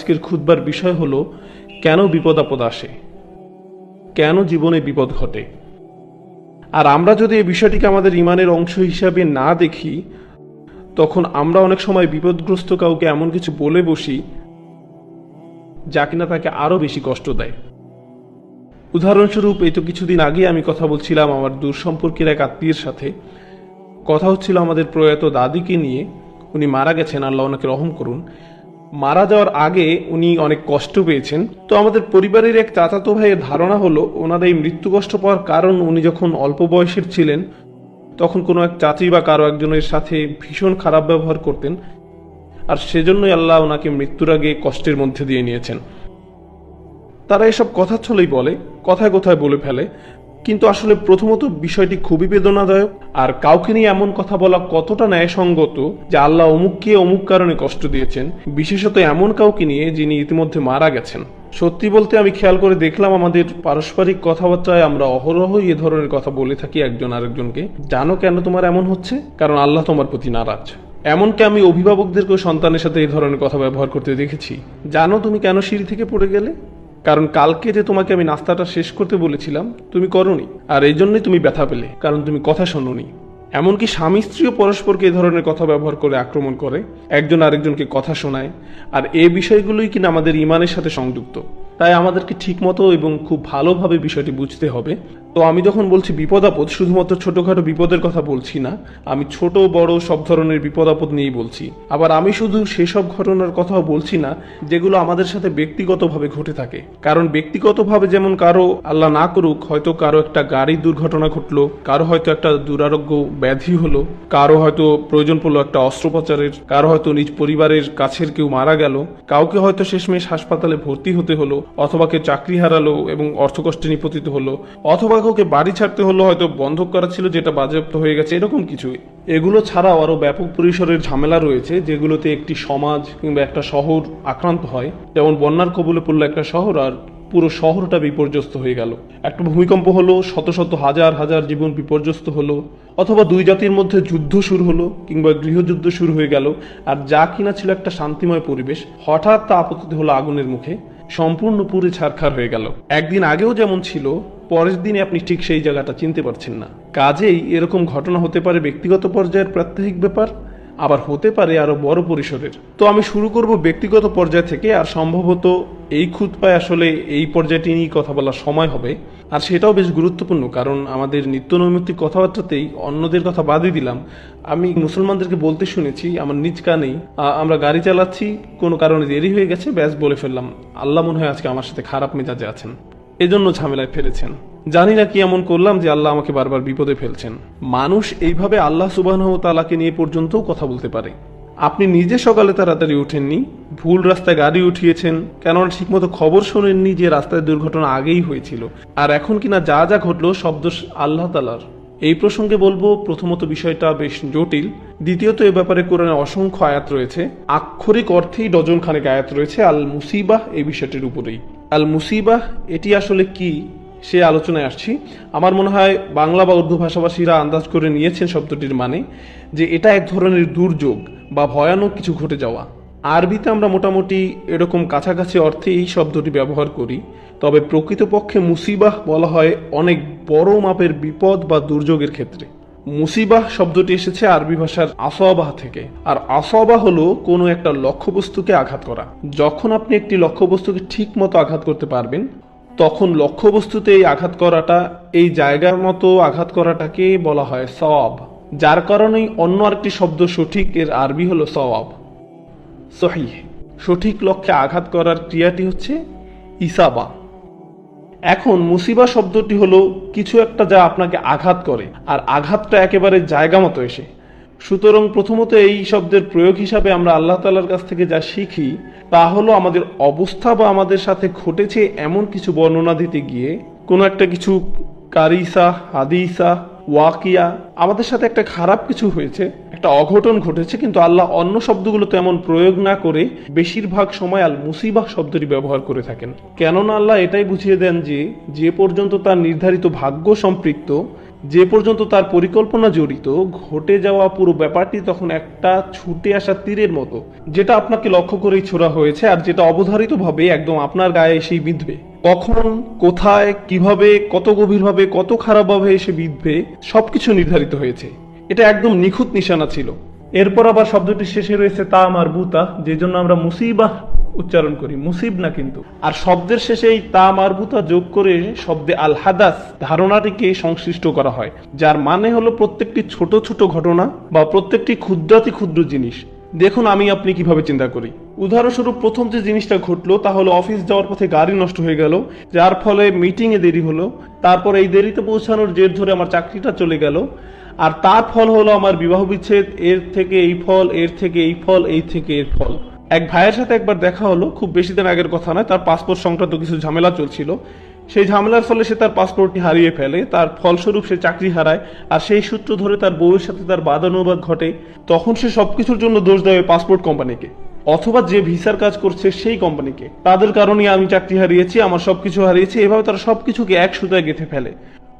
আজকের খুদবার বিষয় হলো, কেন বিপদ আপদ আসে? কেন জীবনে বিপদ ঘটে? আর আমরা যদি এই বিষয়টিকে আমাদের ইমানের অংশ হিসাবে না দেখি, তখন আমরা অনেক সময় বিপদগ্রস্ত কাউকে এমন কিছু বলে বসি, যা কিনা তাকে আরও বেশি কষ্ট দেয়। উদাহরণস্বরূপ, এই তো কিছুদিন আগে আমি কথা বলছিলাম আমার দূর সম্পর্কের এক আত্মীয়ের সাথে। কথা হচ্ছিল আমাদের প্রয়াত দাদিকে নিয়ে, উনি মারা গেছেন, আল্লাহ ওনাকে রহম করুন। মারা যাওয়ার আগে উনি অনেক কষ্ট পেয়েছেন। তো আমাদের পরিবারের এক চাচাতো ভাইয়ের ধারণা হলো, ওনার এই মৃত্যু কষ্ট পাওয়ার কারণ উনি যখন অল্প বয়সের ছিলেন, তখন কোনো এক চাচি বা কারও একজনের সাথে ভীষণ খারাপ ব্যবহার করতেন। আর সেজন্যই আল্লাহ ওনাকে মৃত্যুর আগে কষ্টের মধ্যে দিয়ে নিয়েছেন। তারা এসব কথা ছলেই বলে, কথায় কথায় বলে ফেলে। কিন্তু আসলে প্রথমত বিষয়টি খুবই বেদনাদায়ক। আর কাউকে নিয়ে এমন কথা বলা কতটা ন্যায়সঙ্গত যে আল্লাহ অমুককে অমুক কারণে কষ্ট দিয়েছেন, বিশেষত এমন কাউকে নিয়ে যিনি ইতিমধ্যে মারা গেছেন। সত্যি বলতে আমি খেয়াল করে দেখলাম আমাদের পারস্পরিক কথাবার্তায় আমরা অহরহ এ ধরনের কথা বলে থাকি একজন আরেকজনকে। জানো কেন তোমার এমন হচ্ছে? কারণ আল্লাহ তোমার প্রতি নারাজ। এমনকি আমি অভিভাবকদেরকেও সন্তানের সাথে এই ধরনের কথা ব্যবহার করতে দেখেছি। জানো তুমি কেন সিঁড়ি থেকে পড়ে গেলে? কারণ কালকে যে তোমাকে আমি নাস্তাটা শেষ করতে বলেছিলাম, তুমি করনি। আর এই জন্যই তুমি ব্যথা পেলে, কারণ তুমি কথা শোনোনি। এমনকি স্বামী স্ত্রীও পরস্পরকে এই ধরনের কথা ব্যবহার করে আক্রমণ করে, একজন আরেকজনকে কথা শোনায়, আর এ বিষয়গুলোই কিনা আমাদের ইমানের সাথে সংযুক্ত। তাই আমাদেরকে ঠিকমতো এবং খুব ভালোভাবে বিষয়টি বুঝতে হবে। তো আমি যখন বলছি বিপদ আপদ শুধুমাত্র ছোটখাটো বিপদের কথা বলছি না, আমি ছোট, বড় সব ধরনের বিপদ আপদ নিয়েই বলছি। আবার আমি শুধু সেসব ঘটনার কথাও বলছি না, যেগুলো আমাদের সাথে ব্যক্তিগতভাবে ঘটে থাকে। কারণ ব্যক্তিগতভাবে যেমন কারও আল্লাহ না করুক, হয়তো কারও একটা গাড়ির দুর্ঘটনা ঘটলো, কারও হয়তো একটা দুরারোগ্য ব্যাধি হলো, কারও হয়তো প্রয়োজন পড়ল একটা অস্ত্রোপচারের, কারও হয়তো নিজ পরিবারের কাছের কেউ মারা গেল, কাউকে হয়তো শেষমেশ হাসপাতালে ভর্তি হতে হলো অথবা কেউ চাকরি হারালো এবং অর্থকষ্টে নিপতিত হলো, অথবা কাউকে বাড়ি ছাড়তে হলো, হয়তো বন্ধক করা ছিল, যেটা বাজেয়াপ্ত হয়ে গেছে, এরকম কিছু এগুলো ছাড়াও আরও ব্যাপক পরিসরের ঝামেলা রয়েছে, যেগুলোতে একটি সমাজ কিংবা একটা শহর আক্রান্ত হয়। যেমন বন্যার কবলে পড়ল একটা শহর আর পুরো শহরটা বিপর্যস্ত হয়ে গেল। একটা ভূমিকম্প হলো, শত শত হাজার হাজার জীবন বিপর্যস্ত হলো, অথবা দুই জাতির মধ্যে যুদ্ধ শুরু হলো কিংবা গৃহযুদ্ধ শুরু হয়ে গেল, আর যা কিনা ছিল একটা শান্তিময় পরিবেশ, হঠাৎ তা আপত্তি হলো আগুনের মুখে। সম্পূর্ণ পুরে ছারখার হয়ে গেল। একদিন আগেও যেমন ছিল, পরের দিনে আপনি ঠিক সেই জায়গাটা চিনতে পারছেন না। কাজেই এরকম ঘটনা হতে পারে ব্যক্তিগত পর্যায়ের প্রাত্যহিক ব্যাপার আবার হতে পারে আরও বড় পরিসরের। তো আমি শুরু করব ব্যক্তিগত পর্যায় থেকে, আর সম্ভবত এই খুতপায় আসলে এই পর্যায়টি নিয়েই কথা বলার সময় হবে। আর সেটাও বেশ গুরুত্বপূর্ণ, কারণ আমাদের নিত্য নৈমিত্তিক কথাবার্তাতেই অন্যদের কথা বাদই দিলাম। আমি মুসলমানদেরকে বলতে শুনেছি, আমার নিজ কানেই আমরা গাড়ি চালাচ্ছি, কোনো কারণে দেরি হয়ে গেছে, ব্যাস বলে ফেললাম। আল্লাহ মনে হয় আজকে আমার সাথে খারাপ মেজাজে আছেন। এজন্য ঝামেলায় ফেলেছেন। জানি না কি এমন করলাম যে আল্লাহ আমাকে বারবার বিপদে ফেলছেন। মানুষ এইভাবে আল্লাহ সুবাহ তালাকে নিয়ে পর্যন্তও কথা বলতে পারে। আপনি নিজে সকালে তাড়াতাড়ি উঠেননি ভুল রাস্তায় গাড়ি উঠিয়েছেন, কেননা ঠিকমতো খবর শোনেননি যে রাস্তায় দুর্ঘটনা আগেই হয়েছিল। আর এখন কিনা যা যা ঘটলো সব দোষ আল্লাহ তালার এই প্রসঙ্গে বলব, প্রথমত বিষয়টা বেশ জটিল। দ্বিতীয়ত এ ব্যাপারে কোরআনে অসংখ্য আয়াত রয়েছে। আক্ষরিক অর্থেই ডজন খানেক আয়াত রয়েছে। আল মুসিবাহ এই বিষয়টির উপরেই। আল মুসিবাহ এটি আসলে কি? সে আলোচনায় আসছি। আমার মনে হয় বাংলা বা উর্দু ভাষাভাষীরা আন্দাজ করে নিয়েছেন শব্দটির মানে যে এটা এক ধরনের দুর্যোগ বা ভয়ানক কিছু ঘটে যাওয়া। আরবিতে আমরা মোটামুটি এরকম কাছাকাছি অর্থে এই শব্দটি ব্যবহার করি, তবে প্রকৃতপক্ষে মুসিবাহ বলা হয় অনেক বড় মাপের বিপদ বা দুর্যোগের ক্ষেত্রে। মুসিবাহ শব্দটি এসেছে আরবি ভাষার আসবাহ থেকে, আর আসবাহ হলো কোনো একটা লক্ষ্যবস্তুকে আঘাত করা। যখন আপনি একটি লক্ষ্যবস্তুকে ঠিক মতো আঘাত করতে পারবেন তখন লক্ষ্যবস্তুতে এই আঘাত করাটা, এই জায়গার মতো আঘাত করাটাকে বলা হয় সওয়াব, যার কারণেই অন্য আরেকটি শব্দ সঠিক এর আরবি হলো সওয়াব। সহি সঠিক লক্ষ্যে আঘাত করার ক্রিয়াটি হচ্ছে ইসাবা। এখন মুসিবা শব্দটি হলো কিছু একটা যা আপনাকে আঘাত করে, আর আঘাতটা একেবারে জায়গা মতো এসে। সুতরাং প্রথমত এই শব্দের প্রয়োগ হিসাবে আমরা আল্লাহ তালার কাছ থেকে যা শিখি, তা হলো আমাদের অবস্থা বা আমাদের সাথে ঘটেছে এমন কিছু বর্ণনা দিতে গিয়ে, কোনো একটা কিছু কারিসা, হাদিসা, ওয়াকিয়া, আমাদের সাথে একটা খারাপ কিছু হয়েছে, একটা অঘটন ঘটেছে, কিন্তু আল্লাহ অন্য শব্দগুলো তেমন প্রয়োগ না করে বেশিরভাগ সময় আল মুসিবাহ শব্দটি ব্যবহার করে থাকেন। কেননা আল্লাহ এটাই বুঝিয়ে দেন যে যে পর্যন্ত তার নির্ধারিত ভাগ্য সম্পৃক্ত যে পর্যন্ত তার পরিকল্পনা জড়িত, ঘটে যাওয়া পুরো ব্যাপারটি তখন একটা ছুটে আসা তীরের মতো, যেটা আপনাকে লক্ষ্য করেই ছোড়া হয়েছে আর যেটা অবধারিতভাবে একদম আপনার গায়ে এসেই বিঁধবে। কখন, কোথায়, কীভাবে, কত গভীরভাবে, কত খারাপভাবে এসে বিঁধবে, সবকিছু নির্ধারিত হয়েছে। এটা একদম নিখুঁত নিশানা ছিল। এরপর আবার শব্দটি শেষে রয়েছে তা আমার বুতা যে জন্য আমরা মুসিবাহ উচ্চারণ করি, মুসিব না কিন্তু। আর শব্দের শেষে এই তা মারবুতা যোগ করে শব্দে আল হাদাস ধারণাটিকে সংশ্লিষ্ট করা হয়, যার মানে হলো প্রত্যেকটি ছোট ছোট ঘটনা বা প্রত্যেকটি ক্ষুদ্রাতি ক্ষুদ্র জিনিস। দেখুন আমি আপনি কীভাবে চিন্তা করি। উদাহরণস্বরূপ প্রথম যে জিনিসটা ঘটলো, তা হলো অফিস যাওয়ার পথে গাড়ি নষ্ট হয়ে গেল, যার ফলে মিটিংয়ে দেরি হলো, তারপর এই দেরিতে পৌঁছানোর জের ধরে আমার চাকরিটা চলে গেল, আর তার ফল হলো আমার বিবাহ বিচ্ছেদ, এর থেকে এই ফল, এর থেকে এই ফল, এই থেকে এর ফল। এক ভাইয়ের সাথে একবার দেখা হলো, খুব বেশি দিন আগের কথা নয়, তার পাসপোর্ট সংক্রান্ত কিছু ঝামেলা চলছিল। সেই ঝামেলার ফলে সে তার পাসপোর্টটি হারিয়ে ফেলে, তার ফলস্বরূপ সে চাকরি হারায়, আর সেই সূত্র ধরে তার বউয়ের সাথে তার বাদানুবাদ ঘটে। তখন সে সবকিছুর জন্য দোষ দেয় পাসপোর্ট কোম্পানিকে অথবা যে ভিসার কাজ করছে সেই কোম্পানিকে তাদের কারণে আমি চাকরি হারিয়েছি, আমার সবকিছু হারিয়েছি, এভাবে তারা সবকিছুকে এক সুতায় গেঁথে ফেলে।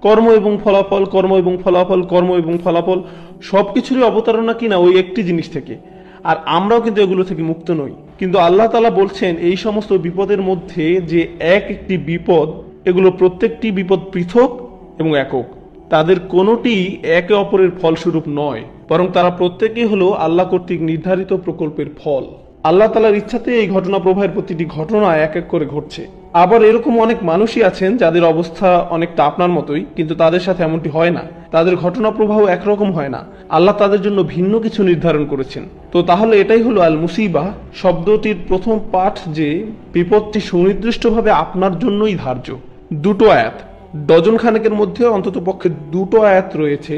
কর্ম এবং ফলাফল, কর্ম এবং ফলাফল, কর্ম এবং ফলাফল, সবকিছুরই অবতারণা কিনা ওই একটি জিনিস থেকে। আর আমরাও কিন্তু এগুলো থেকে মুক্ত নই। কিন্তু আল্লাহ তালা বলছেন, এই সমস্ত বিপদের মধ্যে যে এক একটি বিপদ, এগুলো প্রত্যেকটি বিপদ পৃথক এবং একক। তাদের কোনোটি একে অপরের ফলস্বরূপ নয়, বরং তারা প্রত্যেকেই হলো আল্লাহ কর্তৃক নির্ধারিত প্রকল্পের ফল। আল্লাহ তালার ইচ্ছাতে এই ঘটনা প্রবাহের প্রতিটি ঘটনা এক এক করে ঘটছে। আবার এরকম অনেক মানুষই আছেন যাদের অবস্থা অনেকটা আপনার মতোই, কিন্তু তাদের সাথে এমনটি হয় না। তাদের ঘটনা প্রবাহ একরকম হয় না। আল্লাহ তাদের জন্য ভিন্ন কিছু নির্ধারণ করেছেন। তো তাহলে এটাই হলো আল মুসিবা, শব্দটির প্রথম পাঠ যে বিপদটি সুনির্দিষ্টভাবে আপনার জন্যই ধার্য। দুটো আয়াত। ডজন খানেকের মধ্যে অন্তত পক্ষে দুটো আয়াত রয়েছে,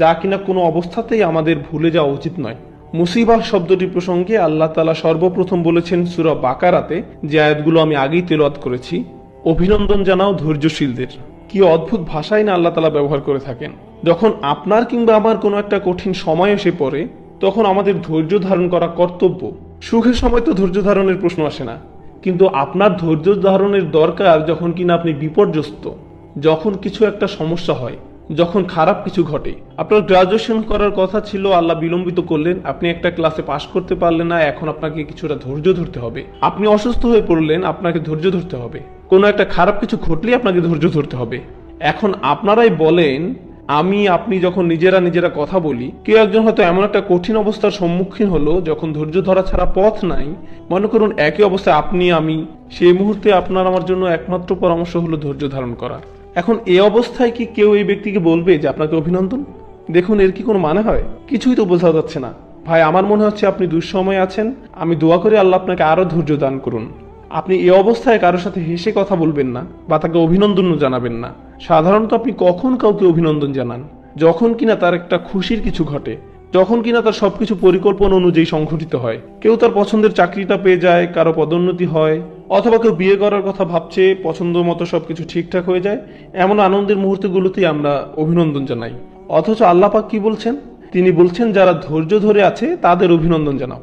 যা কিনা কোনো অবস্থাতেই আমাদের ভুলে যাওয়া উচিত নয়। মুসিবাহ শব্দটি প্রসঙ্গে আল্লাহ তালা সর্বপ্রথম বলেছেন সুরা বাকারাতে, যে আয়াতগুলো আমি আগেই তেলাওয়াত করেছি। অভিনন্দন জানাও ধৈর্যশীলদের। কি অদ্ভুত ভাষাই না আল্লাহ তালা ব্যবহার করে থাকেন। যখন আপনার কিংবা আমার কোনো একটা কঠিন সময় এসে পড়ে, তখন আমাদের ধৈর্য ধারণ করা কর্তব্য। সুখের সময় তো ধৈর্য ধারণের প্রশ্ন আসে না। কিন্তু আপনার ধৈর্য ধারণের দরকার যখন কিনা আপনি বিপর্যস্ত, যখন কিছু একটা সমস্যা হয় যখন খারাপ কিছু ঘটে। আপনার গ্রাজুয়েশন করার কথা ছিল, আল্লাহ বিলম্বিত করলেন। আপনি একটা ক্লাসে পাশ করতে পারলেন না, এখন আপনাকে কিছুটা ধৈর্য ধরতে হবে। আপনি অসুস্থ হয়ে পড়লেন, আপনাকে ধৈর্য ধরতে হবে। কোনো একটা খারাপ কিছু ঘটলেই আপনাকে ধৈর্য ধরতে হবে। এখন আপনারাই বলেন, আমি, আপনি যখন নিজেরা নিজেরা কথা বলি, কেউ একজন হয়তো এমন একটা কঠিন অবস্থার সম্মুখীন হলো, যখন ধৈর্য ধরা ছাড়া পথ নাই। মনে করুন, একই অবস্থায় আপনি, আমি, সেই মুহূর্তে আপনার আমার জন্য একমাত্র পরামর্শ হলো ধৈর্য ধারণ করা। এখন এই অবস্থায় কি কেউ এই ব্যক্তিকে বলবে যে আপনাকে অভিনন্দন? দেখুন, এর কি কোনো মানে হয়? কিছুই তো বোঝা যাচ্ছে না। ভাই, আমার মনে হচ্ছে আপনি দুঃসময়ে আছেন। আমি দোয়া করে আল্লাহ আপনাকে আরও ধৈর্য দান করুন। আপনি এ অবস্থায় কারোর সাথে হেসে কথা বলবেন না বা তাকে অভিনন্দনও জানাবেন না। সাধারণত আপনি কখন কাউকে অভিনন্দন জানান? যখন কিনা তার একটা খুশির কিছু ঘটে, যখন কিনা তার সবকিছু পরিকল্পনা অনুযায়ী সংঘটিত হয়। কেউ তার পছন্দের চাকরিটা পেয়ে যায়, কারও পদোন্নতি হয় অথবা কেউ বিয়ে করার কথা ভাবছে, পছন্দ মতো সবকিছু ঠিকঠাক হয়ে যায়, এমন আনন্দের মুহূর্তগুলোতেই আমরা অভিনন্দন জানাই। অথচ আল্লাপাক কি বলছেন? তিনি বলছেন, যারা ধৈর্য ধরে আছে, তাদের অভিনন্দন জানাও।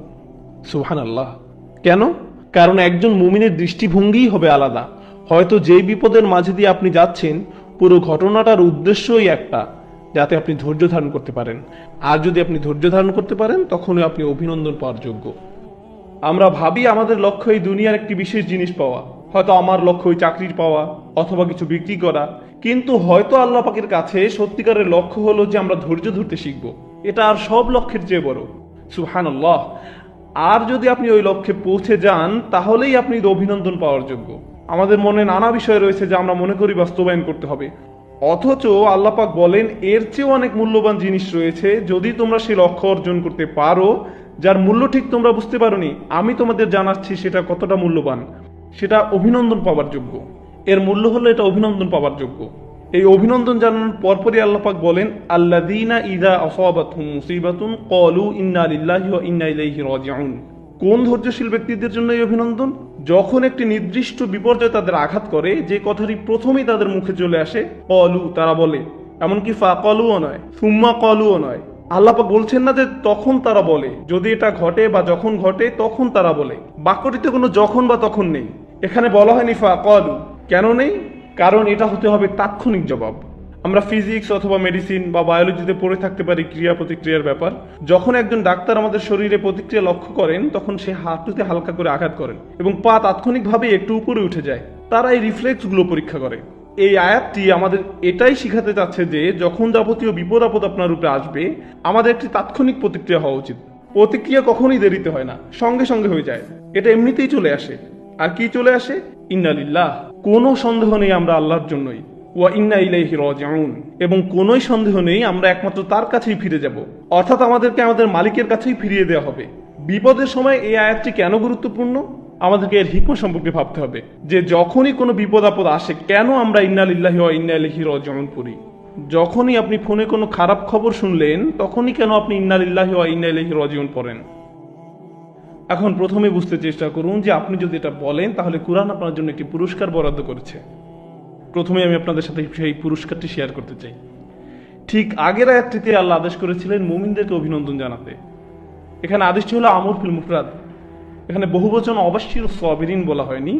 সুহান আল্লাহ কেন? কারণ একজন মুমিনের দৃষ্টিভঙ্গিই হবে আলাদা। হয়তো যেই বিপদের মাঝে দিয়ে আপনি যাচ্ছেন, পুরো ঘটনাটার উদ্দেশ্যই একটা, যাতে আপনি ধৈর্য ধারণ করতে পারেন। আর যদি আপনি ধৈর্য ধারণ করতে পারেন, তখনই আপনি অভিনন্দন পাওয়ার যোগ্য। আমরা ভাবি আমাদের লক্ষ্য এই দুনিয়ার একটি বিশেষ জিনিস পাওয়া। হয়তো আমার লক্ষ্য ওই চাকরির পাওয়া অথবা কিছু বিক্রি করা। কিন্তু হয়তো আল্লাহ পাকের কাছে সত্যিকারের লক্ষ্য হলো যে আমরা ধৈর্য ধরতে শিখব। এটা আর সব লক্ষ্যের চেয়ে বড়। সুহান আর যদি আপনি ওই লক্ষ্যে পৌঁছে যান, তাহলেই আপনি অভিনন্দন পাওয়ার যোগ্য। আমাদের মনে নানা বিষয় রয়েছে যা আমরা মনে করি বাস্তবায়ন করতে হবে। অথচ আল্লাপাক বলেন, এর চেয়েও অনেক মূল্যবান জিনিস রয়েছে যদি তোমরা সেই লক্ষ্য অর্জন করতে পারো যার মূল্য ঠিক তোমরা বুঝতে পারোনি, আমি তোমাদের জানাচ্ছি সেটা কতটা মূল্যবান। সেটা অভিনন্দন পাওয়ার যোগ্য। এর মূল্য হলো এটা অভিনন্দন পাওয়ার যোগ্য। এই অভিনন্দন জানানোর পরপরই আল্লাপাক বলেন আল্লাদিনা ইদা মুসিবাতুন কলু ইন্না লিল্লাহি ওয়া ইন্না ইলাইহি রাজিউন। কোন ধৈর্যশীল ব্যক্তিদের জন্য এই অভিনন্দন? যখন একটি নির্দিষ্ট বিপর্যয় তাদের আঘাত করে, যে কথাটি প্রথমেই তাদের মুখে চলে আসে কলু তারা বলে। এমনকি ফা কলুও নয়, সুম্মা কলুও নয়। আল্লাপাক বলছেন না যে তখন তারা বলে। যদি এটা ঘটে বা যখন ঘটে, তখন তারা বলে। বাক্যটিতে কোনো যখন বা তখন নেই। এখানে বলা হয়নি ফা কলু কেন নেই? কারণ এটা হতে হবে তাৎক্ষণিক জবাব। আমরা ফিজিক্স অথবা মেডিসিন বা বায়োলজিতে পড়ে থাকতে পারি ক্রিয়া প্রতিক্রিয়ার ব্যাপার। যখন একজন ডাক্তার আমাদের শরীরে প্রতিক্রিয়া লক্ষ্য করেন, তখন সে হাঁটুতে হালকা করে আঘাত করেন এবং পা তাৎক্ষণিকভাবে একটু উপরে উঠে যায়। তারা এই রিফ্লেক্সগুলো পরীক্ষা করে। এই আয়াতটি আমাদের এটাই শিখাতে চাচ্ছে যে যখন যাবতীয় বিপদ আপদ আপনার রূপে আসবে, আমাদের একটি তাৎক্ষণিক প্রতিক্রিয়া হওয়া উচিত। প্রতিক্রিয়া কখনই দেরিতে হয় না, সঙ্গে সঙ্গে হয়ে যায়। এটা এমনিতেই চলে আসে। আর কি চলে আসে? ইন্নালিল্লাহ কোনো সন্দেহ নেই আমরা আল্লাহর জন্যই। ওয়া ইন্না ইলাইহি রাজিউন। এবং কোনোই সন্দেহ নেই আমরা একমাত্র তার কাছেই ফিরে যাব। অর্থাৎ আমাদেরকে আমাদের মালিকের কাছেই ফিরিয়ে দেওয়া হবে। বিপদের সময় এই আয়াতটি কেন গুরুত্বপূর্ণ? আমাদেরকে এর হিকমা সম্পর্কে ভাবতে হবে যে যখনই কোনো বিপদ আপদ আসে, কেন আমরা ইন্নালিল্লাহি ওয়া ইন্না ইলাইহি রাজিউন পড়ি যখনই আপনি ফোনে কোনো খারাপ খবর শুনলেন, তখনই কেন আপনি ইন্নালিল্লাহি ওয়া ইন্না ইলাইহি রাজিউন পড়েন? এখন প্রথমে বুঝতে চেষ্টা করুন যে আপনি যদি এটা বলেন, তাহলে কোরআন আপনার জন্য একটি পুরস্কার বরাদ্দ করেছে। প্রথমে আমি আপনাদের সাথে সেই পুরস্কারটি শেয়ার করতে চাই। ঠিক আগের আয়াতটিতে আল্লাহ আদেশ করেছিলেন, মুমিনদেরকে অভিনন্দন জানাতে। এখানে আদেশটি হলো আমর ফিল মুফরাদ। এখানে বহুবচন অবাশির সবেরিন বলা হয়নি,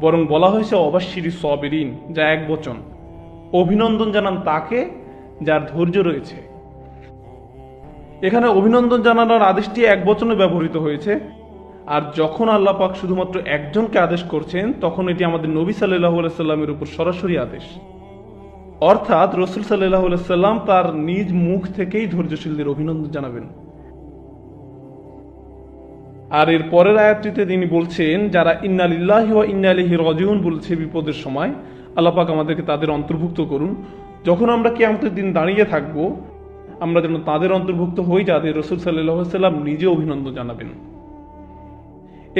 বরং বলা হয়েছে অবাশির সবেরিন, যা এক বচন। অভিনন্দন জানান তাকে যার ধৈর্য রয়েছে। এখানে অভিনন্দন জানানোর আদেশটি এক বচনে ব্যবহৃত হয়েছে, আর যখন আল্লাহ পাক শুধুমাত্র একজনকে আদেশ করছেন, তখন এটি আমাদের নবী সাল্লাহ সাল্লামের উপর সরাসরি আদেশ। অর্থাৎ রসুল সাল্লাহ সাল্লাম তার নিজ মুখ থেকেই ধৈর্যশীলদের অভিনন্দন জানাবেন। আর এর পরের আয়াতটিতে তিনি বলছেন, যারা ইন্নালিল্লাহি ইন্না ইলাইহি রাজিউন বলছে বিপদের সময়, আল্লাহ পাক আমাদেরকে তাদের অন্তর্ভুক্ত করুন। যখন আমরা কিয়ামতের দিন দাঁড়িয়ে থাকব, আমরা যেন তাদের অন্তর্ভুক্ত হই, যাদের রসুল সাল্লাহ সাল্লাম নিজে অভিনন্দন জানাবেন।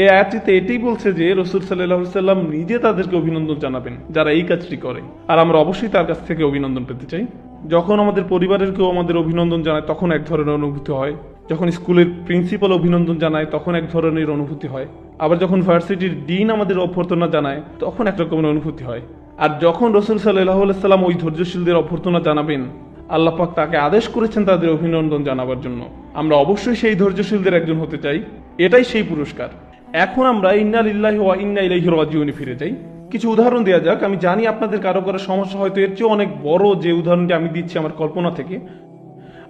এই আয়াতটিতে এটাই বলছে যে, রসুল সাল্লাহ সাল্লাম নিজে তাদেরকে অভিনন্দন জানাবেন, যারা এই কাজটি করে। আর আমরা অবশ্যই তার কাছ থেকে অভিনন্দন পেতে চাই। যখন আমাদের পরিবারের কেউ আমাদের অভিনন্দন জানায়, তখন এক ধরনের অনুভূতি হয়। যখন স্কুলের প্রিন্সিপাল অভিনন্দন জানায়, তখন এক ধরনের অনুভূতি হয়। আবার যখন ভার্সিটির ডিন আমাদের অভ্যর্থনা জানায়, তখন এক রকমের অনুভূতি হয়। আর যখন রসুল সাল্লাহ সাল্লাম ওই ধৈর্যশীলদের অভ্যর্থনা জানাবেন, আল্লাহ পাক তাকে আদেশ করেছেন তাদের অভিনন্দন জানাবার জন্য। আমরা অবশ্যই সেই ধৈর্যশীলদের একজন হতে চাই। এটাই সেই পুরস্কার। এখন আমরা ইন্না লিল্লাহি ওয়া ইন্না ইলাইহি রাজিউনে ফিরে যাই। কিছু উদাহরণ দেওয়া যাক। আমি জানি আপনাদের কারও কারও সমস্যা হয়তো এর চেয়ে অনেক বড় যে উদাহরণটি আমি দিচ্ছি আমার কল্পনা থেকে।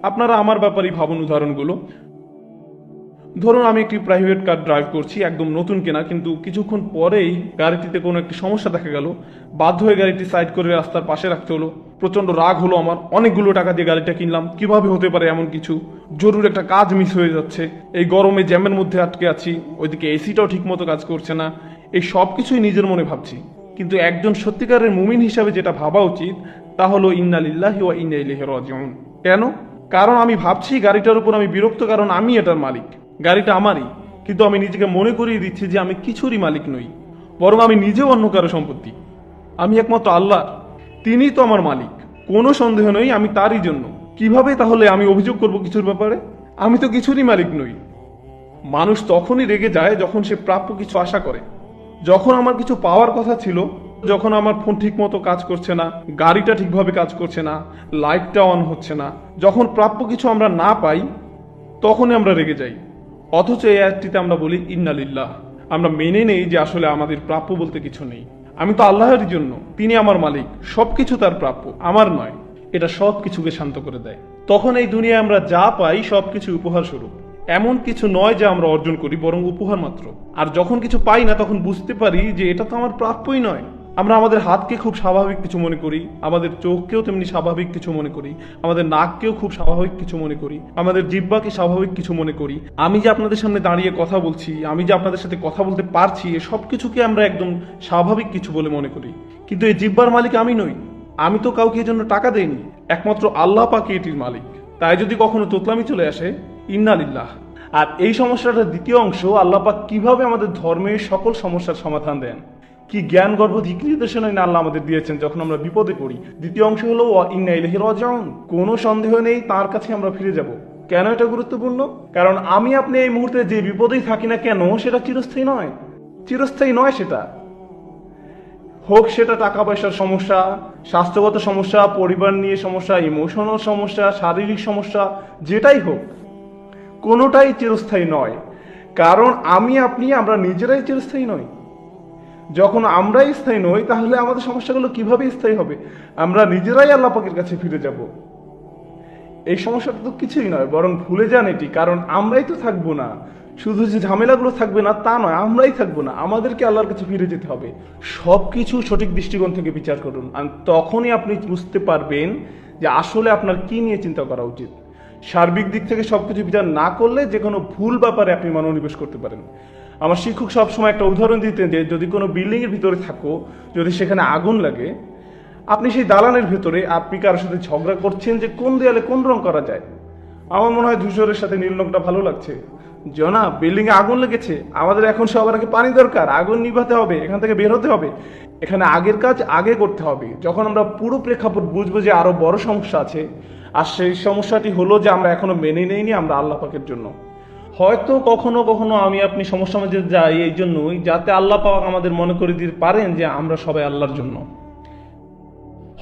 আপনারা আমার ব্যাপারেই ভাবুন উদাহরণগুলো। ধরুন আমি একটি প্রাইভেট কার ড্রাইভ করছি, একদম নতুন কেনা, কিন্তু কিছুক্ষণ পরেই গাড়িটিতে কোনো একটি সমস্যা দেখা গেল। বাধ্য হয়ে গাড়িটি সাইড করে রাস্তার পাশে রাখতে হলো। প্রচণ্ড রাগ হলো আমার। অনেকগুলো টাকা দিয়ে গাড়িটা কিনলাম। কীভাবে হতে পারে এমন কিছু? জরুরি একটা কাজ মিস হয়ে যাচ্ছে। এই গরমে জ্যামের মধ্যে আটকে আছি। ওইদিকে এসিটাও ঠিক মতো কাজ করছে না। এই সব কিছুই নিজের মনে ভাবছি। কিন্তু একজন সত্যিকারের মুমিন হিসাবে যেটা ভাবা উচিত, তা হলো ইন্নালিল্লাহি ওয়া ইন্না ইলাইহি কেন? কারণ আমি ভাবছি গাড়িটার উপর আমি বিরক্ত, কারণ আমি এটার মালিক। গাড়িটা আমারই, কিন্তু আমি নিজেকে মনে করিয়ে দিচ্ছি যে আমি কিছুরই মালিক নই, বরং আমি নিজেও অন্য কারও সম্পত্তি। আমি একমাত্র আল্লাহ তিনিই তো আমার মালিক। কোনো সন্দেহ নেই, আমি তারই জন্য। কীভাবে তাহলে আমি অভিযোগ করব কিছুর ব্যাপারে? আমি তো কিছুরই মালিক নই। মানুষ তখনই রেগে যায় যখন সে প্রাপ্য কিছু আশা করে। যখন আমার কিছু পাওয়ার কথা ছিল যখন আমার ফোন ঠিক মতো কাজ করছে না, গাড়িটা ঠিকভাবে কাজ করছে না, লাইটটা অন হচ্ছে না, যখন প্রাপ্য কিছু আমরা না পাই, তখনই আমরা রেগে যাই। অথচ এই অ্যাডটিতে আমরা বলি ইন্নালিল্লাহ আমরা মেনে নেই যে আসলে আমাদের প্রাপ্য বলতে কিছু নেই। আমি তো আল্লাহর জন্য, তিনি আমার মালিক, সবকিছু তার প্রাপ্য, আমার নয়। এটা সব কিছুকে শান্ত করে দেয়। তখন এই দুনিয়ায় আমরা যা পাই, সবকিছু উপহার স্বরূপ এমন কিছু নয় যে আমরা অর্জন করি, বরং উপহার মাত্র। আর যখন কিছু পাই না, তখন বুঝতে পারি যে এটা তো আমার প্রাপ্যই নয়। আমরা আমাদের হাতকে খুব স্বাভাবিক কিছু মনে করি, আমাদের চোখকেও তেমনি স্বাভাবিক কিছু মনে করি, আমাদের নাককেও খুব স্বাভাবিক কিছু মনে করি, আমাদের জিব্বাকে স্বাভাবিক কিছু মনে করি। আমি যে আপনাদের সামনে দাঁড়িয়ে কথা বলছি, আমি যে আপনাদের সাথে কথা বলতে পারছি, এ সব কিছুকে আমরা একদম স্বাভাবিক কিছু বলে মনে করি। কিন্তু এই জিব্বার মালিক আমি নই। আমি তো কাউকে এর জন্য টাকা দেইনি, একমাত্র আল্লাহ পাকে এটির মালিক। তাই যদি কখনো তোতলামি চলে আসে ইন্নালিল্লাহ আর এই সমস্যাটার দ্বিতীয় অংশ, আল্লাহ পাক কীভাবে আমাদের ধর্মের সকল সমস্যার সমাধান দেন? কি জ্ঞান গর্ভ নির্দেশনা না আল্লাহ আমাদের দিয়েছেন, যখন আমরা বিপদে পড়ি। দ্বিতীয় অংশ হলো ইন্না রাজিউন। কোনো সন্দেহ নেই, তার কাছে আমরা ফিরে যাব। কেন এটা গুরুত্বপূর্ণ? কারণ আমি আপনি এই মুহূর্তে যে বিপদেই থাকি না কেন, সেটা চিরস্থায়ী নয়। চিরস্থায়ী নয় সেটা। হোক সেটা টাকা পয়সার সমস্যা, স্বাস্থ্যগত সমস্যা, পরিবার নিয়ে সমস্যা ইমোশনাল সমস্যা, শারীরিক সমস্যা, যেটাই হোক, কোনোটাই চিরস্থায়ী নয়। কারণ আমি, আপনি, আমরা নিজেরাই চিরস্থায়ী নই। যখন আমরাই স্থায়ী নই, তাহলে আমাদের সমস্যাগুলো কীভাবে স্থায়ী হবে? আমরা নিজেরাই আল্লাহ পাকের কাছে ফিরে যাব। এই সমস্যাটা তো কিছুই নয়, বরং ভুলে যান এটি, কারণ আমরাই তো থাকব না। শুধু যে ঝামেলাগুলো থাকবে না, তা নয়, আমরাই থাকব না। আমাদেরকে আল্লাহর কাছে ফিরে যেতে হবে। সব কিছু সঠিক দৃষ্টিকোণ থেকে বিচার করুন, আর তখনই আপনি বুঝতে পারবেন যে আসলে আপনার কি নিয়ে চিন্তা করা উচিত। সার্বিক দিক থেকে সবকিছু বিচার না করলে যে কোনো ভুল ব্যাপারে আপনি মনোনিবেশ করতে পারেন। আমার শিক্ষক সবসময় একটা উদাহরণ দিতেন যে যদি কোনো বিল্ডিংয়ের ভিতরে থাকো, যদি সেখানে আগুন লাগে, আপনি সেই দালানের ভেতরে আপনি কারোর সাথে ঝগড়া করছেন যে কোন দেয়ালে কোন রং করা যায়। আমার মনে হয় ধূসরের সাথে নীল রংটা ভালো লাগছে। জনা বিল্ডিং এ আগুন লেগেছে। আমাদের এখন সবার আগে পানি দরকার, আগুন নিভাতে হবে, এখান থেকে বের হতে হবে। এখানে আগের কাজ আগে করতে হবে। যখন আমরা পুরো প্রেক্ষাপট বুঝব যে আরও বড় সমস্যা আছে, আর সেই সমস্যাটি হলো যে আমরা এখনও মেনে নেইনি আমরা আল্লাহ পাকের জন্য। হয়তো কখনো কখনো আমি আপনি সমস্যার মধ্যে যাই এই জন্যই, যাতে আল্লাহ পাক আমাদের মনে করে দিতে পারেন যে আমরা সবাই আল্লাহর জন্য।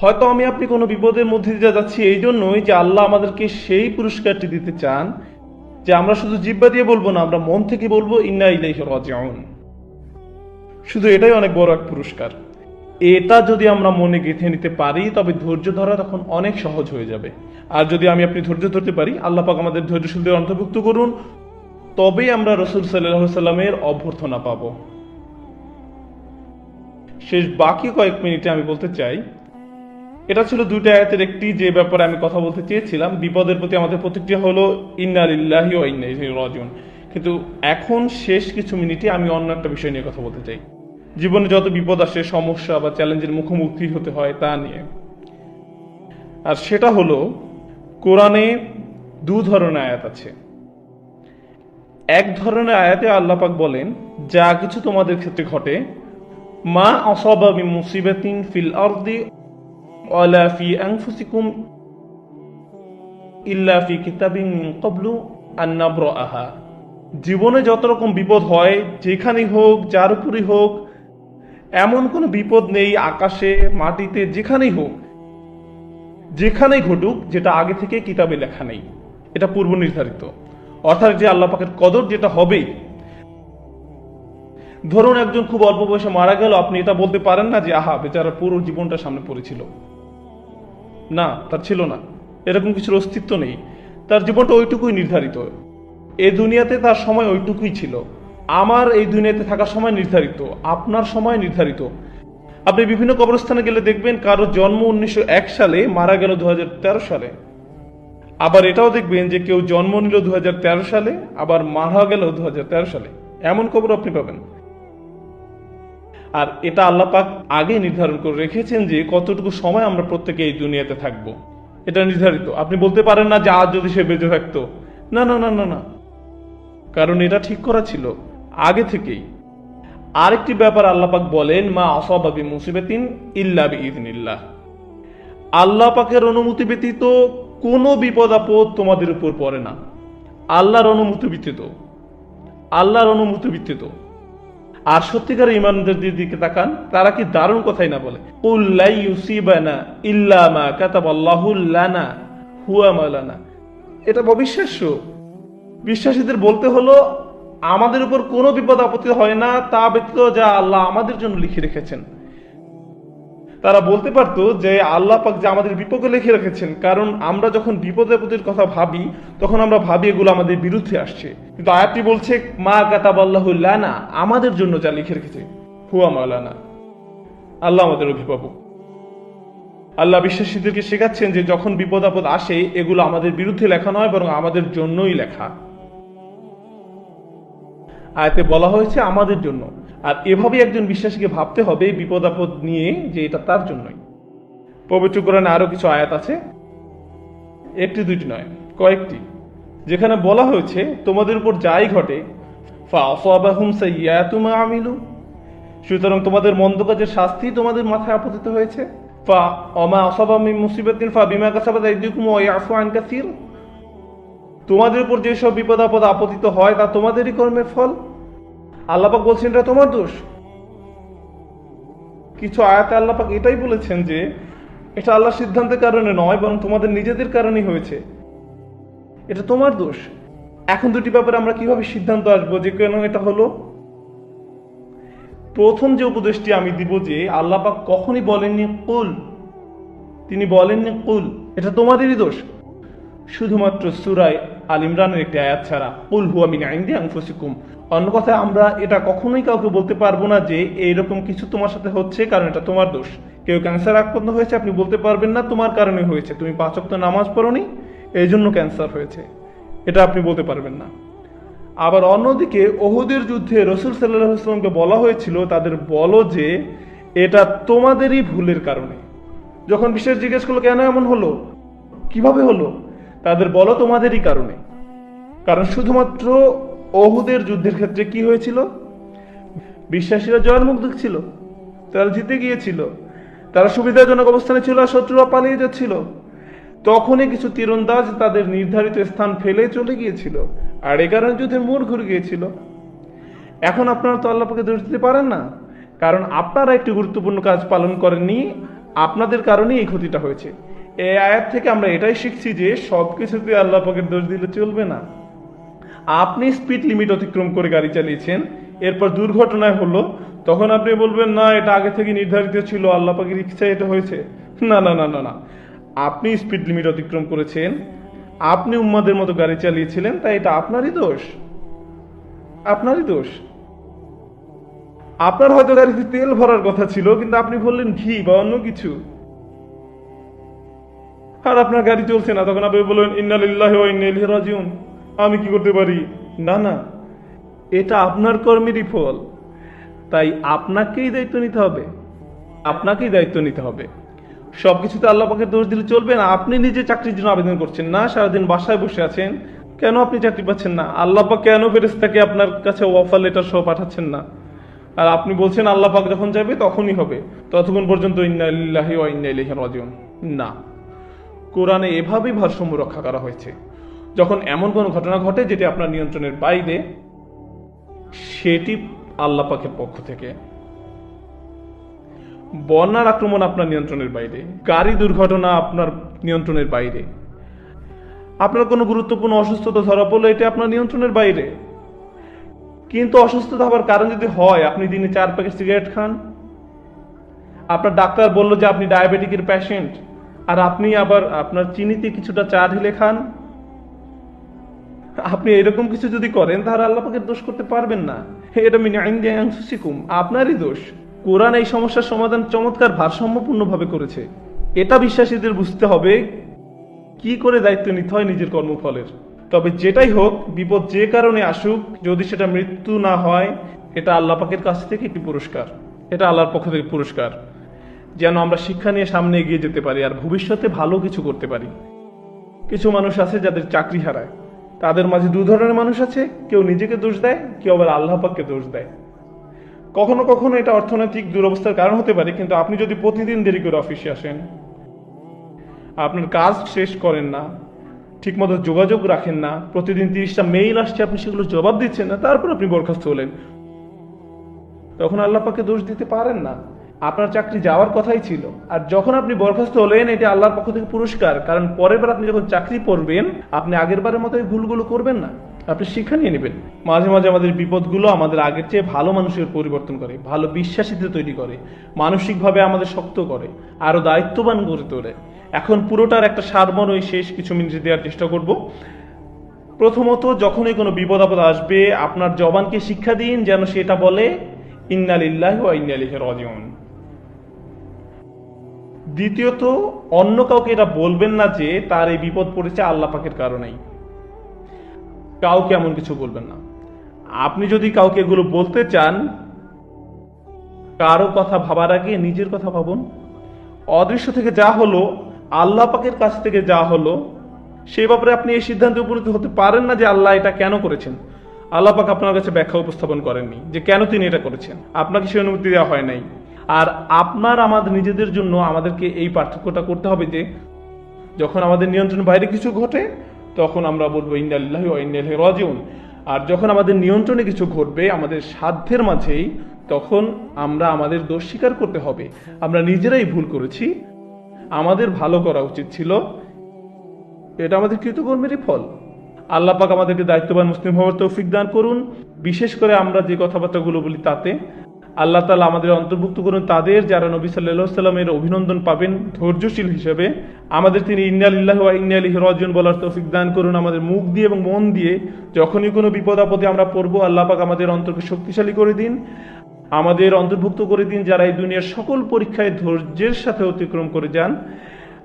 হয়তো আমি আপনি কোনো বিপদের মধ্যে দিয়ে যাচ্ছি এই জন্যই যে আল্লাহ আমাদেরকে সেই পুরস্কারটি দিতে চান, যে আমরা শুধু জিব্বা দিয়ে বলব না, আমরা মন থেকে বলব, ইন্না ইলাইহি রাজিউন। শুধু এটাই অনেক বড় এক পুরস্কার। এটা যদি আমরা মনে গেঁথে নিতে পারি, তবে ধৈর্য ধরা তখন অনেক সহজ হয়ে যাবে। আর যদি আমি আপনি ধৈর্য ধরতে পারি, আল্লাহ পাক আমাদের ধৈর্যশীলদের অন্তর্ভুক্ত করুন তবেই আমরা রসুল সাল্লাহ সাল্লামের অভ্যর্থনা পাব। শেষ বাকি কয়েক মিনিটে আমি বলতে চাই, এটা ছিল দুইটা আয়াতের একটি, যে ব্যাপারে আমি কথা বলতে চেয়েছিলাম। বিপদের প্রতি আমাদের প্রতিক্রিয়া হলো, ইন্না লিল্লাহি ওয়া ইন্না ইলাইহি কিন্তু এখন শেষ কিছু মিনিটে আমি অন্য একটা বিষয় নিয়ে কথা বলতে চাই। জীবনে যত বিপদ আসে, সমস্যা বা চ্যালেঞ্জের মুখোমুখি হতে হয় তা নিয়ে। আর সেটা হলো, কোরআনে দু ধরনের আয়াত আছে। এক ধরনের আয়াতে আল্লাহ পাক বলেন, যা কিছু তোমাদের ক্ষেত্রে ঘটে, মা অসবা বি মুসিবাতিন ফিল আরদি ওয়ালা ফি আনফুসিকুম ইল্লা ফি কিতাবিন মিন ক্বাবলু আন নাবরাআহা। জীবনে যত রকম বিপদ হয়, যেখানেই হোক, যার উপরই হোক, এমন কোনো বিপদ নেই আকাশে, মাটিতে, যেখানেই হোক, যেখানেই ঘটুক, যেটা আগে থেকে কিতাবে লেখা নেই। এটা পূর্ব নির্ধারিত অর্থাৎ যে আল্লাহ পাকের কদর যেটা হবেই ধরুন একজন খুব অল্প বয়সে মারা গেল, আপনি এটা বলতে পারেন না যে, আহা, বেচারা পুরো জীবনটা সামনে পড়েছিল। না, তার ছিল না। এরকম কিছুর অস্তিত্ব নেই। তার জীবনটা ওইটুকুই নির্ধারিত। এ দুনিয়াতে তার সময় ওইটুকুই ছিল। আমার এই দুনিয়াতে থাকার সময় নির্ধারিত। আপনার সময় নির্ধারিত। আপনি বিভিন্ন কবরস্থানে গেলে দেখবেন কারও জন্ম উনিশশো এক সালে, মারা গেল দু হাজার তেরো সালে। আবার এটাও দেখবেন যে কেউ জন্ম নিল দু হাজার তেরো সালে, আবার মারা গেল দুহাজার তেরো সালে। এমন খবর আপনি পাবেন। আর এটা আল্লাহ পাক আগে নির্ধারণ করে রেখেছেন যে কতটুকু সময় আমরা প্রত্যেকে এই দুনিয়াতে থাকব। এটা নির্ধারিত। আপনি বলতে পারেন না যে আজ যদি সে বেঁচে থাকতো। না না না না না। কারণ এটা ঠিক করা ছিল আগে থেকেই। আরেকটি ব্যাপার আল্লাহ পাক বলেন, মা অসবাবি মুসিবাতিন ইল্লা বিইذনিল্লাহ আল্লাহ পাকের অনুমতি ব্যতীত কোনো বিপদ আপদ তোমাদের উপর পড়ে না। আল্লাহর অনুমতি ব্যতীত। আল্লাহর অনুমতি ব্যতীত। আর সত্যিকার ইমানদের দিকে তাকান, তারা কি দারুণ কথাই না বলে? এটা অবিশ্বাস্য। বিশ্বাসীদের বলতে হলো, আমাদের উপর কোনো বিপদ আপত্তি হয় না, তা ব্যতীত যা আল্লাহ আমাদের জন্য লিখে রেখেছেন। তারা বলতে পারতো যে আল্লাহ পাক যে আমাদের বিপদে লিখে রেখেছেন। কারণ আমরা যখন বিপদ আপদের কথা ভাবি, তখন আমরা ভাবি এগুলো আমাদের বিরুদ্ধে আসছে। কিন্তু আয়াতটি বলছে, মা কাতাব আল্লাহ লানা আমাদের জন্য যা লিখে রেখেছে। হুয়া মাওলানা, আল্লাহ আমাদের অভিভাবক। আল্লাহ বিশ্বাসীদেরকে শেখাচ্ছেন যে যখন বিপদ আপদ আসে, এগুলো আমাদের বিরুদ্ধে লেখা নয়, বরং আমাদের জন্যই লেখা। আয়াতে বলা হয়েছে আমাদের জন্য। আর এভাবে একজন বিশ্বাসীকে ভাবতে হবে বিপদ আপদ নিয়ে যে এটা তার জন্যই। পবিত্র কোরআনে আরও কিছু আয়াত আছে। একটি, দুইটি নয়, কয়েকটি। যেখানে বলা হয়েছে, তোমাদের উপর যাই ঘটে ফাসাবাহুম সাইয়্যাতু মা আমিলু। সুতরাং তোমাদের মন্দ কাজের শাস্তি তোমাদের মাথায় আপতিত হয়েছে। ফা অমা অসাবা মুসিবাতিন ফা বিমা কাসাবাত আইদিকুম ওয়া ইয়াফু আন কাসীর। তোমাদের উপর যেসব বিপদ আপদ আপতিত হয়, তা তোমাদেরই কর্মের ফল। আল্লাপাক বলছেন, এটা তোমার দোষ। কিছু আয়াতে আল্লাপাক এটাই বলেছেন যে, এটা আল্লাহর সিদ্ধান্তের কারণে নয়, বরং তোমাদের নিজেদের কারণেই হয়েছে। এটা তোমার দোষ। এখন দুটি ব্যাপারে আমরা কীভাবে সিদ্ধান্ত আসব যে কেন এটা হলো? প্রথম যে উপদেশটি আমি দিব যে, আল্লাহ পাক কখনই বলেননি, কুল। তিনি বলেননি, কুল। এটা তোমাদেরই দোষ। শুধুমাত্র সুরায় আল ইমরানের একটি আয়াত ছাড়া, কুল হুয়া মিন আইন্দি আনফুসিকুম। অন্য কথায়, আমরা এটা কখনোই কাউকে বলতে পারব না যে এইরকম কিছু তোমার সাথে হচ্ছে কারণ এটা তোমার দোষ। কেউ ক্যান্সার আক্রান্ত হয়েছে, আপনি বলতে পারবেন না তোমার কারণে হয়েছে। তুমি পাঁচ ওয়াক্ত নামাজ পড়োনি এই জন্য ক্যান্সার হয়েছে। এটা আপনি বলতে পারবেন না। আবার অন্যদিকে, ওহুদের যুদ্ধে রসুল সাল্লাহ সাল্লামকে বলা হয়েছিল, তাদের বলো যে, এটা তোমাদেরই ভুলের কারণে। যখন বিশেষ জিজ্ঞেস করল, কেন এমন হলো? কীভাবে হলো? তাদের বলো তোমাদেরই কারণে। কারণ শুধুমাত্র অহুদের যুদ্ধের ক্ষেত্রে কি হয়েছিল? বিশ্বাসীরা জয়ের মুখ ছিল তারা জিতে গিয়েছিল, তারা সুবিধাজনক অবস্থানে ছিল আর শত্রুরা পালিয়ে যাচ্ছিল। তখনই কিছু তীরন্দাজ তাদের নির্ধারিত স্থান ফেলে চলে গিয়েছিল আর এ কারণে যুদ্ধের মোড় ঘুরে গিয়েছিল। এখন আপনারা তো আল্লাহকে দোষ দিতে পারেন না, কারণ আপনারা একটি গুরুত্বপূর্ণ কাজ পালন করেননি, আপনাদের কারণেই এই ক্ষতিটা হয়েছে। এই আয়াত থেকে আমরা এটাই শিখছি যে সব কিছুতে আল্লাহ পাকের দোষ দিলে চলবে না। আপনি স্পিড লিমিট অতিক্রম করে গাড়ি চালিয়েছেন, এরপর দুর্ঘটনায় হলো, তখন আপনি বলবেন, না, এটা আগে থেকে নির্ধারিত ছিল, আল্লাহ পাকের ইচ্ছা এটা হয়েছে। না না না না না। আপনি স্পিড লিমিট অতিক্রম করেছেন, আপনি উম্মাদের মতো গাড়ি চালিয়েছিলেন, তাই এটা আপনারই দোষ। আপনারই দোষ। আপনার হয়তো গাড়িতে তেল ভরার কথা ছিল, কিন্তু আপনি বললেন ঘি বা অন্য কিছু। আর আপনার গাড়ি চলছে না, তখন আপনি বললেন ইন্নালিল্লাহ আমি কি করতে পারি? না না। এটা আপনার কর্মেরই ফল। তাই আপনাকেই দায়িত্ব নিতে হবে। আপনাকেই দায়িত্ব নিতে হবে। সব কিছুতে আল্লাহ পাকের দোষ দিলে চলবে না। আপনি নিজে চাকরির জন্য আবেদন করছেন না, সারাদিন বাসায় বসে আছেন। কেন আপনি চাকরি পাচ্ছেন না? আল্লাহ পাক কেন ফেরেস্তাকে আপনার কাছে অফার লেটার সহ পাঠাচ্ছেন না? আর আপনি বলছেন, আল্লাহ পাক যখন যাবে তখনই হবে। ততক্ষণ পর্যন্ত, ইন্না লিল্লাহি ওয়া ইন্না ইলাইহি রাজিউন। না। কোরআনে এভাবেই ভারসাম্য রক্ষা করা হয়েছে। যখন এমন কোনো ঘটনা ঘটে যেটি আপনার নিয়ন্ত্রণের বাইরে, সেটি আল্লাহ পাকের পক্ষ থেকে। বন্যার আক্রমণ আপনার নিয়ন্ত্রণের বাইরে, গাড়ি দুর্ঘটনা আপনার নিয়ন্ত্রণের বাইরে। আপনার কোনো গুরুত্বপূর্ণ অসুস্থতা ধরা পড়ল এটা আপনার নিয়ন্ত্রণের বাইরে। কিন্তু অসুস্থতা হওয়ার কারণ যদি হয়, আপনি দিনে চার প্যাকেট সিগারেট খান। আপনার ডাক্তার বলল যে আপনি ডায়াবেটিকের পেশেন্ট আর আপনি আবার আপনার চিনিতে কিছুটা চা ঢেলে খান। আপনি এরকম কিছু যদি করেন, তাহলে আল্লাহ পাকের দোষ করতে পারবেন না। এটা মিনি আইন দিয়ে আপনারই দোষ। কোরআন এই সমস্যার সমাধান চমৎকার ভারসাম্যপূর্ণভাবে করেছে। এটা বিশ্বাসীদের বুঝতে হবে, কি করে দায়িত্ব নিতে হয় নিজের কর্মফলের। তবে যেটাই হোক, বিপদ যে কারণে আসুক, যদি সেটা মৃত্যু না হয়, এটা আল্লাহ পাকের কাছ থেকে একটি পুরস্কার। এটা আল্লাহর পক্ষ থেকে পুরস্কার। যেন আমরা শিক্ষা নিয়ে সামনে এগিয়ে যেতে পারি আর ভবিষ্যতে ভালো কিছু করতে পারি। কিছু মানুষ আছে যাদের চাকরি হারায়। তাদের মাঝে দু ধরনের মানুষ আছে, কেউ নিজেকে দোষ দেয়, কেউ আবার আল্লাহ পাককে দোষ দেয়। কখনো কখনো এটা অর্থনৈতিক দুরবস্থার কারণ হতে পারে, কিন্তু আপনি যদি প্রতিদিন দেরি করে অফিসে আসেন, আপনার কাজ শেষ করেন না, ঠিকমতো যোগাযোগ রাখেন না, প্রতিদিন তিরিশটা মেইল আসছে, আপনি সেগুলো জবাব দিচ্ছেন না, তারপর আপনি বরখাস্ত হলেন। তখন আল্লাহ পাকে দোষ দিতে পারেন না। আপনার চাকরি যাওয়ার কথাই ছিল। আর যখন আপনি বরখাস্ত হলেন, এটা আল্লাহর পক্ষ থেকে পুরস্কার। কারণ পরের বার আপনি যখন চাকরি পড়বেন, আপনি আগের বারের মতো এই ভুলগুলো করবেন না। আপনি শিক্ষা নিয়ে নেবেন। মাঝে মাঝে আমাদের বিপদগুলো আমাদের আগের চেয়ে ভালো মানুষের পরিবর্তন করে, ভালো বিশ্বাসীদের তৈরি করে, মানসিকভাবে আমাদের শক্ত করে, আরও দায়িত্ববান করে তোলে। এখন পুরোটার একটা সারমর্ম শেষ কিছু মিনিট দেওয়ার চেষ্টা করব। প্রথমত, যখনই কোনো বিপদ আপদ আসবে, আপনার জবানকে শিক্ষা দিন যেন সেটা বলে, ইন্নালিল্লাহ ওয়া ইন্নালিহি দ্বিতীয়ত, অন্য কাউকে এটা বলবেন না যে তার এই বিপদ পড়েছে আল্লাহ পাকের কারণেই। কাউকে এমন কিছু বলবেন না। আপনি যদি কাউকে এগুলো বলতে চান, কারও কথা ভাবার আগে নিজের কথা ভাবুন। অদৃশ্য থেকে যা হলো, আল্লাহ পাকের কাছ থেকে যা হলো, সে ব্যাপারে আপনি এই সিদ্ধান্তে উপনীত হতে পারেন না যে আল্লাহ এটা কেন করেছেন। আল্লাহ পাক আপনার কাছে ব্যাখ্যা উপস্থাপন করেননি যে কেন তিনি এটা করেছেন। আপনাকে সে অনুমতি দেওয়া হয় নাই। আর আপনার আমাদের নিজেদের জন্য আমাদেরকে এই পার্থক্যটা করতে হবে যে, যখন আমাদের নিয়ন্ত্রণের বাইরে কিছু ঘটে, তখন আমরা বলব ইন্না ইলাইহি রাজিউন। আর যখন আমাদের নিয়ন্ত্রণে কিছু ঘটবে, আমাদের সাধ্যের মাঝেই, তখন আমরা আমাদের দোষ স্বীকার করতে হবে। আমরা নিজেরাই ভুল করেছি। আমাদের ভালো করা উচিত ছিল। এটা আমাদের কৃতকর্মেরই ফল। আল্লাহ পাক আমাদেরকে দায়িত্ববান মুসলিম হওয়ার তৌফিক দান করুন। বিশেষ করে আমরা যে কথাবার্তাগুলো বলি তাতে আল্লাহ তালা আমাদের অন্তর্ভুক্ত করুন। তাদের যারা নবী সাল্লাহ সাল্লামের অভিনন্দন পাবেন ধৈর্যশীল হিসেবে, আমাদের তিনি ইন্নালিল্লাহ ইন্নালিহ রজন বলার তৌফিক দান করুন আমাদের মুখ দিয়ে এবং মন দিয়ে। যখনই কোনো বিপদ আপদে আমরা পড়ব, আল্লাহ পাক আমাদের অন্তরকে শক্তিশালী করে দিন। আমাদের অন্তর্ভুক্ত করে দিন যারা এই দুনিয়ার সকল পরীক্ষায় ধৈর্যের সাথে অতিক্রম করে যান।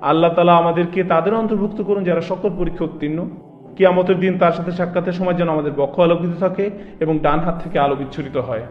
আল্লাহ তালা আমাদেরকে তাদের অন্তর্ভুক্ত করুন যারা সকল পরীক্ষা উত্তীর্ণ। কিয়ামতের দিন তার সাথে সাক্ষাতের সময় যেন আমাদের বক্ষ আলোকিত থাকে এবং ডান হাত থেকে আলো বিচ্ছুরিত হয়।